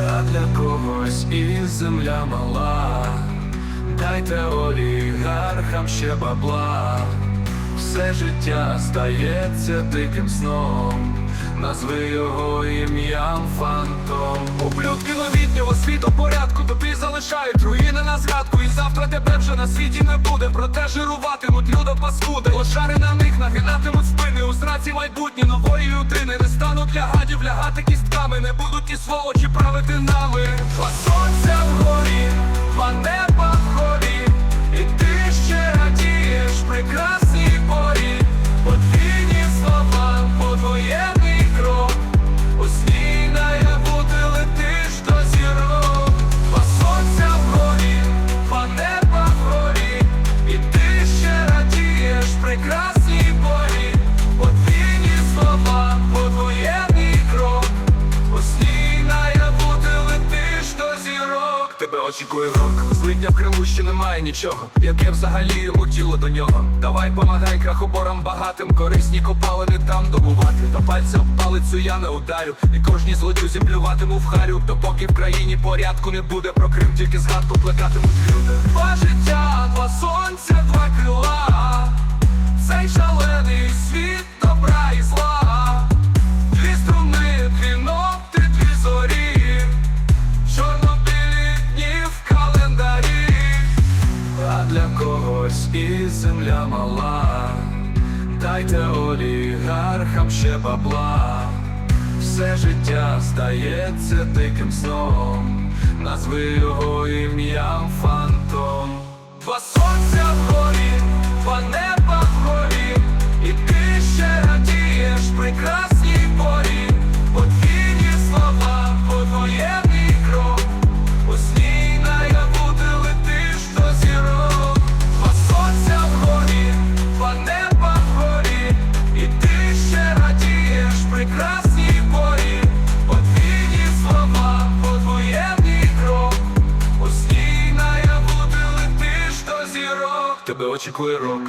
А для когось і земля мала, дайте олігархам ще бабла, все життя стається диким сном, назви його ім'ям фантом. Ублюдки новітнього світу порядку тобі залишають руїни на згадку і завтра тебе вже на світі не буде. Проте жируватимуть люда паскуди. Лошари на них нагинатимуть спини. У сраці майбутні нової людини. Не стануть для гадів лягати кістками. Не будуть ті сволочі правити нами. Радієш прекрасній порі. Подвійні слова, подвоєнний крок. У сні наяву летиш до зірок. Тебе очікує рок. Злидня в Криму ще немає нічого. Яке взагалі йому тіло до нього. Давай помагай крахоборам багатим, корисні копалини там добувати. Та пальця в палицю я не ударю. І кожній злодюзі плюватиму в харю. Допоки в країні порядку не буде про Крим, тільки згадку плекатимуть люди. Когось і земля мала. Дайте олігархам ще бабла. Все життя стається диким сном. Назви його ім'ям фантом. Два сонця Тебе очікує рок.